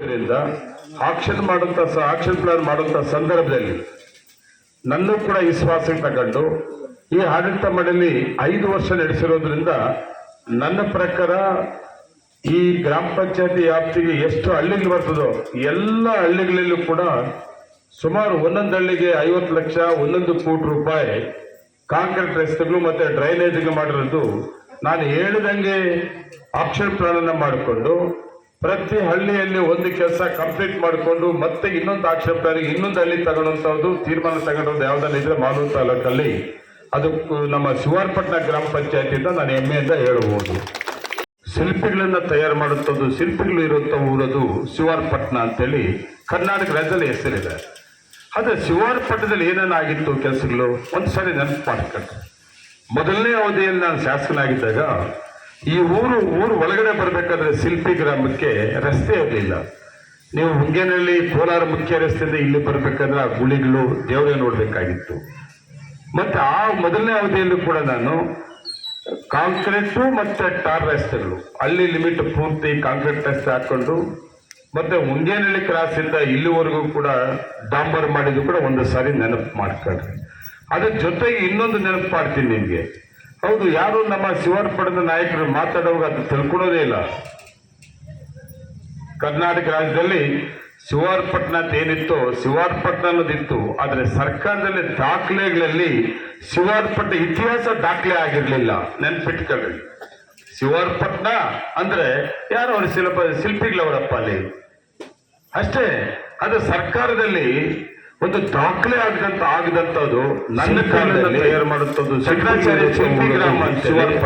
ಇದರಿಂದ ಆಕ್ಷನ್ ಮಾಡುವಂತ action plan ಮಾಡುವಂತ ಸಂದರ್ಭದಲ್ಲಿ ನನ್ನೂ ಕೂಡ ವಿಶ್ವಾಸ ತಗೊಂಡು ಈ ಆಡಳಿತ ಮಂಡಳಿ ಐದು ವರ್ಷ ನಡೆಸಿರೋದ್ರಿಂದ ನನ್ನ ಪ್ರಕಾರ ಈ ಗ್ರಾಮ ಪಂಚಾಯತಿ ವ್ಯಾಪ್ತಿಗೆ ಎಷ್ಟು ಹಳ್ಳಿಗಳು ಬರ್ತದೋ ಎಲ್ಲ ಹಳ್ಳಿಗಳಲ್ಲೂ ಕೂಡ ಸುಮಾರು ಒಂದೊಂದು ಹಳ್ಳಿಗೆ ಐವತ್ತು ಲಕ್ಷ, ಒಂದೊಂದು ಕೋಟಿ ರೂಪಾಯಿ ಕಾಂಕ್ರೀಟ್ ರಸ್ತೆಗಳು ಮತ್ತು ಡ್ರೈನೇಜ್ಗೆ ಮಾಡಿರೋದು. ನಾನು ಹೇಳಿದಂಗೆ ಆಕ್ಷನ್ ಪ್ಲಾನನ್ನು ಮಾಡಿಕೊಂಡು ಪ್ರತಿ ಹಳ್ಳಿಯಲ್ಲಿ ಒಂದು ಕೆಲಸ ಕಂಪ್ಲೀಟ್ ಮಾಡಿಕೊಂಡು ಮತ್ತೆ ಇನ್ನೊಂದು ಆಕ್ಷೇಪದಲ್ಲಿ ಇನ್ನೊಂದು ಹಳ್ಳಿ ತಗೊಳ್ಳುವಂಥದ್ದು ತೀರ್ಮಾನ ತಗೊಂಡದ್ದು ಯಾವ್ದನ್ನ ಇದ್ರೆ ಮಾಲೂರು ತಾಲೂಕಲ್ಲಿ. ಅದು ನಮ್ಮ ಶಿವಾರ್ಪಟ್ಟಣ ಗ್ರಾಮ ಪಂಚಾಯತಿಯಿಂದ ನಾನು ಹೆಮ್ಮೆಯಿಂದ ಹೇಳಬಹುದು. ಶಿಲ್ಪಿಗಳನ್ನ ತಯಾರು ಮಾಡುತ್ತದ್ದು, ಶಿಲ್ಪಿಗಳು ಇರುವಂಥ ಊರದು ಶಿವಾರ್ಪಟ್ಟಣ ಅಂತೇಳಿ ಕರ್ನಾಟಕ ರಾಜ್ಯದಲ್ಲಿ ಹೆಸರಿದೆ. ಆದರೆ ಶಿವಾರ್ಪಟ್ಟಣದಲ್ಲಿ ಏನೇನಾಗಿತ್ತು ಕೆಲಸಗಳು? ಸಾರಿ ನೆನಪು ಮಾಡ್ಕೊಂಡು ಮೊದಲನೇ ಅವಧಿಯಲ್ಲಿ ನಾನು ಶಾಸಕನಾಗಿದ್ದಾಗ ಈ ಊರು ಊರು ಒಳಗಡೆ ಬರಬೇಕಾದ್ರೆ ಶಿಲ್ಪಿ ಗ್ರಾಮಕ್ಕೆ ರಸ್ತೆ ಇರಲಿಲ್ಲ. ನೀವು ಹುಂಗೇನಹಳ್ಳಿ ಕೋಲಾರ ಮುಖ್ಯ ರಸ್ತೆಯಿಂದ ಇಲ್ಲಿ ಬರಬೇಕಾದ್ರೆ ಆ ಗುಳಿಗಳು ದೇವರೇ ನೋಡಬೇಕಾಗಿತ್ತು. ಮತ್ತೆ ಆ ಮೊದಲನೇ ಅವಧಿಯಲ್ಲೂ ಕೂಡ ನಾನು ಕಾಂಕ್ರೀಟು ಮತ್ತು ಟಾರ್ ರಸ್ತೆಗಳು. ಅಲ್ಲಿ ಲಿಮಿಟ್ ಪೂರ್ತಿ ಕಾಂಕ್ರೀಟ್ ರಸ್ತೆ ಹಾಕ್ಕೊಂಡು, ಮತ್ತೆ ಹುಂಗೇನಹಳ್ಳಿ ಕ್ರಾಸ್ ಇಂದ ಇಲ್ಲಿವರೆಗೂ ಕೂಡ ಡಾಂಬರ್ ಮಾಡಿದ್ದು ಕೂಡ ಒಂದು ಸಾರಿ ನೆನಪು ಮಾಡ್ಕೊಳ್ರಿ ಅದ್ರ ಜೊತೆಗೆ ಇನ್ನೊಂದು ನೆನಪು ಮಾಡ್ತೀನಿ ನಿಮ್ಗೆ. ಹೌದು, ಯಾರು ನಮ್ಮ ಶಿವಾರ್ಪಣದ ನಾಯಕರು ಮಾತಾಡುವಾಗ ಅದು ತಿಳ್ಕೊಳ್ಳೋದೇ ಇಲ್ಲ. ಕರ್ನಾಟಕ ರಾಜ್ಯದಲ್ಲಿ ಶಿವಾರ್ಪಟ್ನ ಅಂತ ಏನಿತ್ತು ಶಿವಾರ್ಪಟ್ನ ಅನ್ನೋದಿತ್ತು. ಆದರೆ ಸರ್ಕಾರದಲ್ಲಿ ದಾಖಲೆಗಳಲ್ಲಿ ಶಿವಾರ್ಪಟ್ನ ಇತಿಹಾಸ ದಾಖಲೆ ಆಗಿರಲಿಲ್ಲ. ನೆನ್ಪಿಟ್ಕೊಳ್ಳಿ. ಶಿವಾರ್ಪಟ್ನ ಅಂದ್ರೆ ಯಾರು ಅವ್ರ ಶಿಲ್ಪ ಶಿಲ್ಪಿಗಳವರಪ್ಪ ಅಲ್ಲಿ? ಅಷ್ಟೇ. ಅದು ಸರ್ಕಾರದಲ್ಲಿ ಒಂದು ದಾಖಲೆ ಆಗದಂತ ಆಗದಂತದ್ದು ನನ್ನ ಕಾಲದಲ್ಲಿ ತಯಾರು ಮಾಡುತ್ತದ್ದು ಶಂಕರಾಚಾರ್ಯ ಗ್ರಾಮ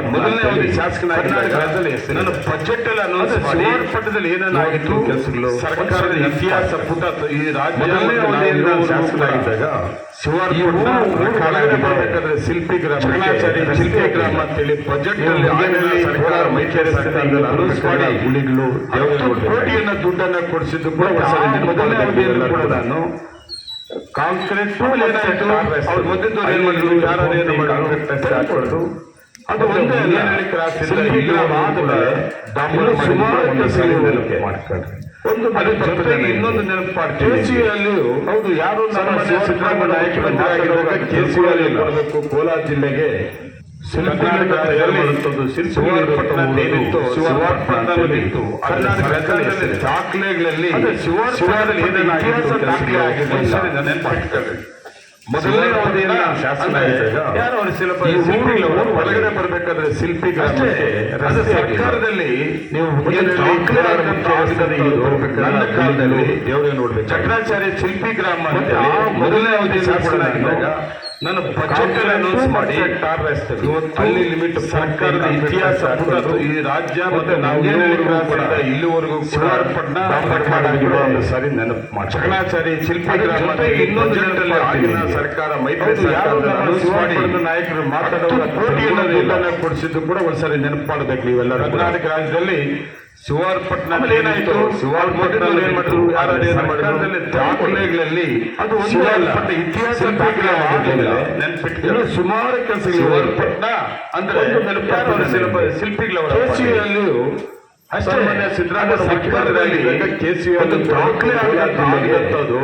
ಮೊದಲನೇ ನನ್ನ ಬಜೆಟ್ ಅಲ್ಲಿ ಶಿವಾರ್ಪಟ್ಟಣದಲ್ಲಿ ಏನೇನಾಗಿತ್ತು ಕೆಲಸಗಳು ಸರ್ಕಾರದ ಇತಿಹಾಸ ಪುಟ ಈ ರಾಜ್ಯ ಶಾಸಕನಾಗಿದ್ದಾಗ ಶಿಲ್ಪಿ ಗ್ರಾಮ ಶಂಕರಾಚಾರ್ಯ ಶಿಲ್ಪಿ ಗ್ರಾಮ ಅಂತೇಳಿ ಬಜೆಟ್ ಅಲ್ಲಿ ಸರ್ಕಾರ ಅನೌನ್ಸ್ ಮಾಡಿ ಗುಳಿಗಳು ಕೋಟಿಯನ್ನ ದುಡ್ಡನ್ನ ಕೊಡಿಸಿದ್ದು ಕೂಡ ಮೊದಲನೇ ಅವಧಿಯಲ್ಲಿ ಕೂಡ ನಾನು? ಕಾಂಕ್ರೀಟ್ ಏನಾಯ್ತು ಅವ್ರು ಮೊದಲು ಏನ್ ಮಾಡಿದ್ರು? ಯಾರು ಏನು ಕಾಂಕ್ರೀಟ್ ರಸ್ತೆ ಹಾಕೊಂಡು ಅದು ಒಂದೇ ಕ್ರಾಸ್ ಡಾಂಬರ್ ಸುಮಾರು ಮಾಡ್ಕೊಂಡ್ರಿ ಒಂದು ಇನ್ನೊಂದು ನೆನಪು ಮಾಡ್ತೀವಿ ಹೌದು ಯಾರು ನಮ್ಮ ಸಿದ್ದರಾಮಯ್ಯ ನಾಯಕರ ಕೇಸಿಯಲ್ಲಿ ಬರಬೇಕು ಕೋಲಾರ ಜಿಲ್ಲೆಗೆ ದಾಖಲೆಗಳಲ್ಲಿ ಮೊದಲನೇ ಶಾಸನ ಯಾರು ಅವ್ರ ಶಿಲ್ಪ ಒಳಗಡೆ ಬರಬೇಕಾದ್ರೆ ಶಿಲ್ಪಿ ಅದು ಸರ್ಕಾರದಲ್ಲಿ ನೀವು ನನ್ನ ಕಾಲದಲ್ಲಿ ದೇವರೇ ನೋಡ್ಬೇಕು. ಚಕ್ರಾಚಾರ್ಯ ಶಿಲ್ಪಿ ಗ್ರಾಮ ಅಂತ ಮೊದಲನೇ ಅವಧಿ ಶಾಸನ ಆಗಿದ್ದಾಗ ನನ್ನ ಬಜೆಟ್ ಅನೌನ್ಸ್ ಮಾಡಿ. ಅಲ್ಲಿ ಲಿಮಿಟ್ ಸರ್ಕಾರದ ಇತಿಹಾಸ ಈ ರಾಜ್ಯ ಮತ್ತೆ ನಾವು ಇಲ್ಲಿವರೆಗೂ ಶಿವಾರ್ಪಟ್ನ ಒಂದು ಸರಿ ನೆನಪು ಮಾಡಿ ಶಿಲ್ಪಿ ಗ್ರಾಮ ಇನ್ನೊಂದು ಜನರಲ್ಲಿ ಆಗಿನ ಸರ್ಕಾರ ಮೈತ್ರಿ ನಾಯಕರು ಮಾತಾಡುವ ಕೋಟಿಯನ್ನು ಕೊಡಿಸಿದ್ದು ಕೂಡ ಒಂದ್ಸರಿ ನೆನಪು ಮಾಡಬೇಕು ನೀವೆಲ್ಲ ಕರ್ನಾಟಕ ರಾಜ್ಯದಲ್ಲಿ ಶಿವಾರ್ಪಟ್ನ ಏನಾಯ್ತು? ಶಿವಾರ್ಪಟ್ನ ಏನ್ ಮಾಡಿದ್ರು ಯಾರು ಏನ್ ಮಾಡಿದ್ರು. ದಾಖಲೆಗಳಲ್ಲಿ ಅದು ಶಿವಾರ್ಪಟ್ನ ಇತಿಹಾಸ ನೆನಪಿಟ್ಟು ಸುಮಾರು ಕೆಲಸ ಶಿವಾರ್ಪಟ್ನ ಅಂದ್ರೆ ನೆನಪು ಶಿಲ್ಪಿಗಳವರ ಅಷ್ಟೇ. ಸಿದ್ದರಾಮಯ್ಯ ಸರ್ಕಾರದಲ್ಲಿ ಕೇಸಿ ಒಂದು ದಾಖಲೆ ಆಗಿದಂತದ್ದು